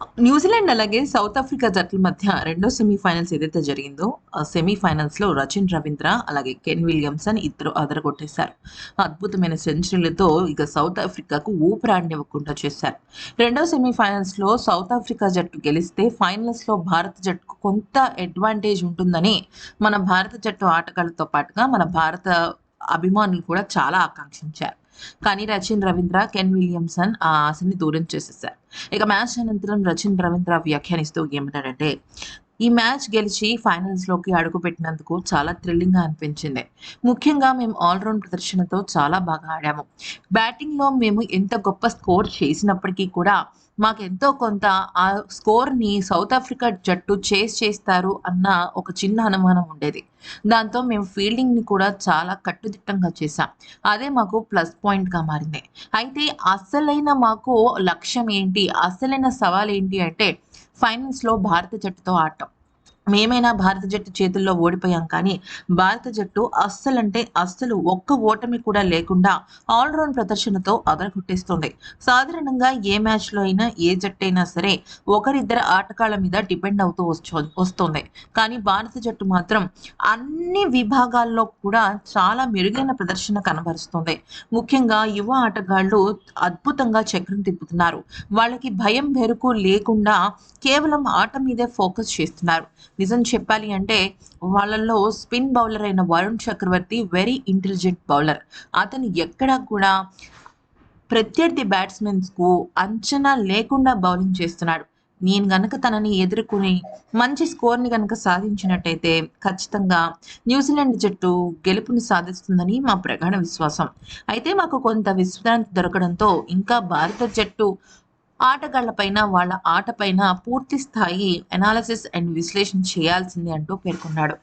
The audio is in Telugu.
న్యూజిలాండ్ అలాగే సౌత్ ఆఫ్రికా జట్ల మధ్య రెండో సెమీఫైనల్స్ ఏదైతే జరిగిందో ఆ సెమీఫైనల్స్లో రచిన్ రవీంద్ర అలాగే కెన్ విలియమ్సన్ ఇద్దరు అదరగొట్టేశారు. అద్భుతమైన సెంచరీలతో ఇక సౌత్ ఆఫ్రికాకు ఊపిరాడనివ్వకుండా చేశారు. రెండో సెమీఫైనల్స్లో సౌత్ ఆఫ్రికా జట్టు గెలిస్తే ఫైనల్స్లో భారత జట్టుకు కొంత అడ్వాంటేజ్ ఉంటుందని మన భారత జట్టు ఆటగాళ్ళతో పాటుగా మన భారత అభిమానులు కూడా చాలా ఆకాంక్షించారు. కానీ రచిన్ రవీంద్ర కెన్ విలియమ్సన్ ఆ ఆశని దూరం చేసేసారు. ఇక మ్యాచ్ అనంతరం రచిన్ రవీంద్ర వ్యాఖ్యానిస్తూ ఏమంటాడంటే ఈ మ్యాచ్ గెలిచి ఫైనల్స్లోకి అడుగుపెట్టినందుకు చాలా థ్రిల్లింగ్గా అనిపించింది. ముఖ్యంగా మేము ఆల్రౌండ్ ప్రదర్శనతో చాలా బాగా ఆడాము. బ్యాటింగ్లో మేము ఎంత గొప్ప స్కోర్ చేసినప్పటికీ కూడా మాకు ఎంతో కొంత ఆ స్కోర్ని సౌత్ ఆఫ్రికా జట్టు చేస్ చేస్తారు అన్న ఒక చిన్న అనుమానం ఉండేది. దాంతో మేము ఫీల్డింగ్ని కూడా చాలా కట్టుదిట్టంగా చేశాం అదే మాకు ప్లస్ పాయింట్గా మారింది. అయితే అసలైన మాకు లక్ష్యం ఏంటి? అసలైన సవాల్ ఏంటి అంటే ఫైనల్స్లో భారత జట్టుతో ఆడటం. మేమైనా భారత జట్టు చేతుల్లో ఓడిపోయాం కానీ భారత జట్టు అస్సలంటే అస్సలు ఒక్క ఓటమి కూడా లేకుండా ఆల్రౌండ్ ప్రదర్శనతో అదరగొట్టేస్తుంది. సాధారణంగా ఏ మ్యాచ్లో అయినా ఏ జట్టు అయినా సరే ఒకరిద్దరు ఆటగాళ్ళ మీద డిపెండ్ అవుతూ వస్తుంది. కానీ భారత జట్టు మాత్రం అన్ని విభాగాల్లో కూడా చాలా మెరుగైన ప్రదర్శన కనబరుస్తుంది. ముఖ్యంగా యువ ఆటగాళ్ళు అద్భుతంగా చక్రం తిప్పుతున్నారు. వాళ్ళకి భయం బెరుకు లేకుండా కేవలం ఆట మీదే ఫోకస్ చేస్తున్నారు. నిజం చెప్పాలి అంటే వాళ్ళల్లో స్పిన్ బౌలర్ అయిన Varun Chakravarthy very intelligent bowler అతను ఎక్కడా కూడా ప్రత్యర్థి బ్యాట్స్మెన్స్కు అంచనా లేకుండా బౌలింగ్ చేస్తున్నాడు. నేను గనక తనని ఎదుర్కొని మంచి స్కోర్ని గనక సాధించినట్టయితే ఖచ్చితంగా న్యూజిలాండ్ జట్టు గెలుపుని సాధిస్తుందని మా ప్రగాఢ విశ్వాసం. అయితే మాకు కొంత విశ్రాంతి దొరకడంతో ఇంకా భారత జట్టు ఆటగాళ్ళపైన వాళ్ళ ఆటపైన పూర్తి స్థాయి అనాలసిస్ అండ్ విశ్లేషణ చేయాల్సిందే అంటూ పేర్కొన్నాడు.